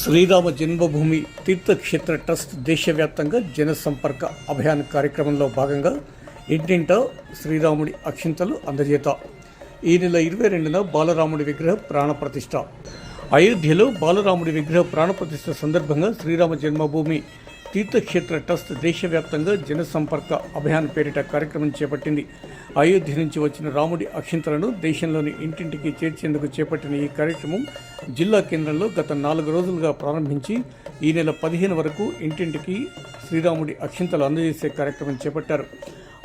శ్రీరామ జన్మభూమి Teerthkshetra trust దేశవ్యాప్తంగా జనసంపర్క అభియాన్ కార్యక్రమంలో భాగంగా ఇంటింటా శ్రీరాముడి అక్షింతలు అందజేత. ఈ నెల ఇరవై రెండున బాలరాముడి విగ్రహ ప్రాణప్రతిష్ఠ అయోధ్యలో బాలరాముడి విగ్రహ ప్రాణప్రతిష్ఠ సందర్భంగా శ్రీరామ జన్మభూమి తీర్థక్షేత్ర ట్రస్ట్ దేశవ్యాప్తంగా జనసంపర్క అభియాన్ పేరిట కార్యక్రమం చేపట్టింది. అయోధ్య నుంచి వచ్చిన రాముడి అక్షింతలను దేశంలోని ఇంటింటికి చేర్చేందుకు చేపట్టిన ఈ కార్యక్రమం జిల్లా కేంద్రంలో గత నాలుగు రోజులుగా ప్రారంభించి ఈ నెల పదిహేను వరకు ఇంటింటికి శ్రీరాముడి అక్షింతలు అందజేసే కార్యక్రమం చేపట్టారు.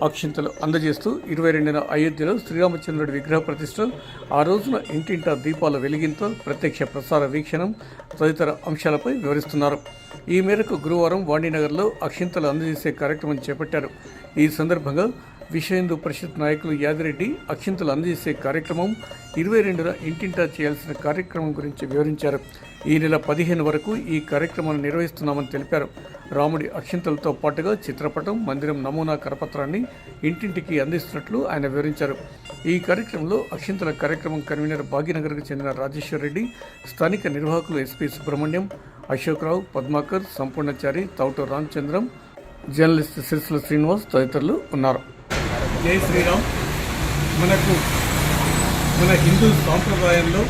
అక్షింతలు అందజేస్తూ ఇరవై రెండున అయోధ్యలో శ్రీరామచంద్రుడి విగ్రహ ప్రతిష్ట ఆ రోజున ఇంటింటా దీపాల వెలిగింతో ప్రత్యక్ష ప్రసార వీక్షణం తదితర అంశాలపై వివరిస్తున్నారు. ఈ మేరకు గురువారం వాణినగర్లో అక్షింతలు అందజేసే కార్యక్రమం చేపట్టారు. ఈ సందర్భంగా విశ్వ పరిషత్ నాయకులు యాదిరెడ్డి అక్షింతలు అందజేసే కార్యక్రమం ఇరవై రెండున ఇంటింటా చేయాల్సిన కార్యక్రమం గురించి వివరించారు. ఈ నెల పదిహేను వరకు ఈ కార్యక్రమాన్ని నిర్వహిస్తున్నామని తెలిపారు. రాముడి అక్షింతలతో పాటుగా చిత్రపటం మందిరం నమూనా కరపత్రాన్ని ఇంటింటికి అందిస్తున్నట్లు ఆయన వివరించారు. ఈ కార్యక్రమంలో అక్షింతల కార్యక్రమం కన్వీనర్ భాగ్యనగర్కు చెందిన రాజేశ్వర్ రెడ్డి స్థానిక నిర్వాహకులు ఎస్పీ సుబ్రహ్మణ్యం అశోక్రావు పద్మాకర్ సంపూర్ణచారి తౌట రామచంద్రం జర్నలిస్ట్ సిరిసిల శ్రీనివాస్ తదితరులు ఉన్నారు. జై శ్రీరామ్. మనకు మన హిందూ సాంప్రదాయంలో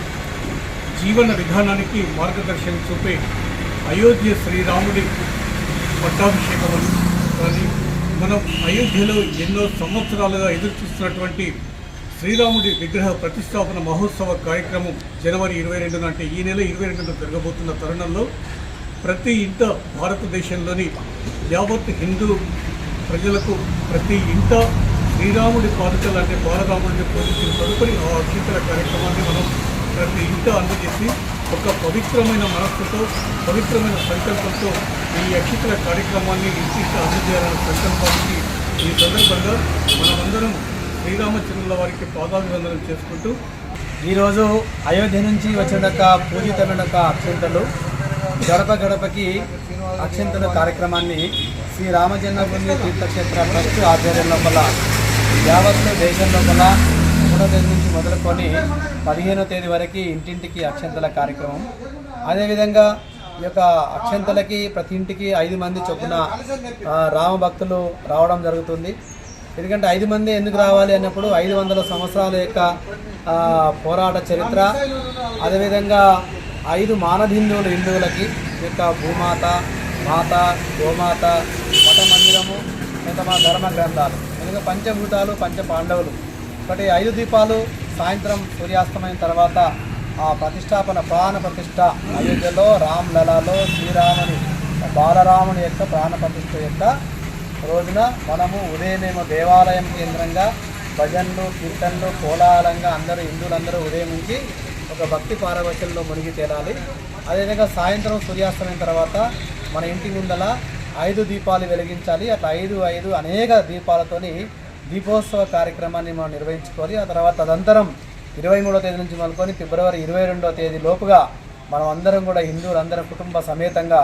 జీవన విధానానికి మార్గదర్శనం చూపే అయోధ్య శ్రీరాముడి పట్టాభిషేకం కానీ మనం అయోధ్యలో ఎన్నో సంవత్సరాలుగా ఎదురు చూస్తున్నటువంటి శ్రీరాముడి విగ్రహ ప్రతిష్టాపన మహోత్సవ కార్యక్రమం జనవరి ఇరవై రెండు అంటే ఈ నెల ఇరవై రెండున జరగబోతున్న తరుణంలో ప్రతి ఇంట భారతదేశంలోని యావత్ హిందూ ప్రజలకు ప్రతి ఇంట శ్రీరాముడి పాదుకలు అంటే బాలరాముడిని పూజించిన తదుపరి ఆ అక్షింతల కార్యక్రమాన్ని మనం ప్రతి ఇంట అందజేసి ఒక పవిత్రమైన మనస్సుతో పవిత్రమైన సంకల్పంతో ఈ యక్షితుల కార్యక్రమాన్ని ఇంటికి అందజేయాలనే సంకల్పానికి ఈ సందర్భంగా మనమందరం శ్రీరామచంద్రుల వారికి పాదాభివందనం చేసుకుంటూ ఈరోజు అయోధ్య నుంచి వచ్చిన పూజితమైన అక్షంతలు గడప గడపకి అక్షంతల కార్యక్రమాన్ని శ్రీ రామజన్మభూమి తీర్థక్షేత్ర ట్రస్ట్ ఆధ్వర్యం లోపల యావత్తు దేశం లోపల మూడో తేదీ నుంచి మొదలుకొని పదిహేనో తేదీ వరకు ఇంటింటికి అక్షంతల కార్యక్రమం. అదేవిధంగా ఈ యొక్క అక్షంతలకి ప్రతి ఇంటికి ఐదు మంది చొప్పున రామ భక్తులు రావడం జరుగుతుంది. ఎందుకంటే ఐదు మంది ఎందుకు రావాలి అన్నప్పుడు ఐదు వందల సంవత్సరాల యొక్క పోరాట చరిత్ర అదేవిధంగా ఐదు మానవ హిందువులు హిందువులకి ఈ యొక్క భూమాత మాత గోమాత మఠ మందిరము మిగతా ధర్మ గ్రంథాలు. ఎందుకంటే పంచభూతాలు పంచ పాండవులు. ఒకటి ఐదు దీపాలు సాయంత్రం సూర్యాస్తమైన తర్వాత ఆ ప్రతిష్టాపన ప్రాణ ప్రతిష్ట అయోధ్యలో రామ్ లలాలో శ్రీరాముని బాలరాముని యొక్క ప్రాణ ప్రతిష్ట యొక్క రోజున మనము ఉదయమేమో దేవాలయం కేంద్రంగా భజనలు కీర్తనలు కోలాహలంగా అందరూ హిందువులందరూ ఉదయం నుంచి ఒక భక్తి పారవశ్యంలో మునిగి తేలాలి. అదేవిధంగా సాయంత్రం సూర్యాస్తమైన తర్వాత మన ఇంటి ముందల ఐదు దీపాలు వెలిగించాలి. అట్లా ఐదు ఐదు అనేక దీపాలతోని దీపోత్సవ కార్యక్రమాన్ని మనం నిర్వహించుకోవాలి. ఆ తర్వాత తదంతరం ఇరవై మూడో తేదీ నుంచి మొదలుకొని ఫిబ్రవరి ఇరవై రెండో తేదీ లోపుగా మనం అందరం కూడా హిందువులందరం కుటుంబ సమేతంగా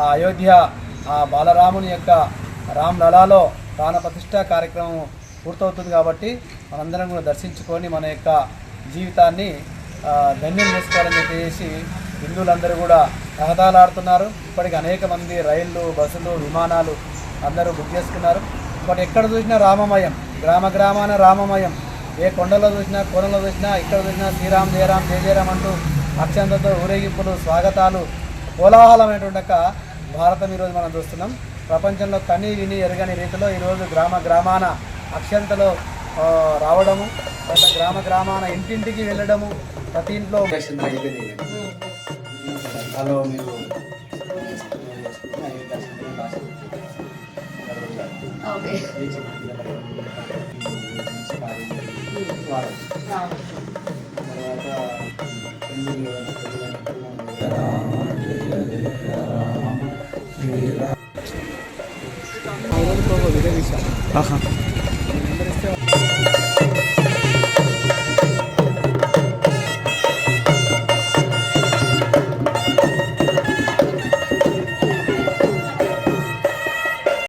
ఆ అయోధ్య ఆ బాలరాముని యొక్క రామ్ లలాలో ప్రాణ కార్యక్రమం పూర్తవుతుంది కాబట్టి మనందరం కూడా దర్శించుకొని మన యొక్క జీవితాన్ని ధన్యం చేసుకోవాలని చెప్పేసి హిందువులందరూ కూడా రహదాలాడుతున్నారు ఇప్పటికి అనేక మంది రైళ్ళు బస్సులు విమానాలు అందరూ బుక్ చేసుకున్నారు. బట్ ఎక్కడ చూసినా రామమయం. గ్రామ గ్రామాన రామమయం. ఏ కొండలో చూసినా కోనలో చూసినా ఇక్కడ చూసినా శ్రీరామ్ జయరామ్ జయ జయరామ్ అంటూ అక్షంతతో ఊరేగింపులు స్వాగతాలు కోలాహలమైనటువంటి భారతం ఈరోజు మనం చూస్తున్నాం. ప్రపంచంలో కని విని ఎరగని రీతిలో ఈరోజు గ్రామ గ్రామాన అక్షంతలో రావడము గ్రామ గ్రామాన ఇంటింటికి వెళ్ళడము ప్రతి ఇంట్లో హలో మీరు ఓకే. ఆహా.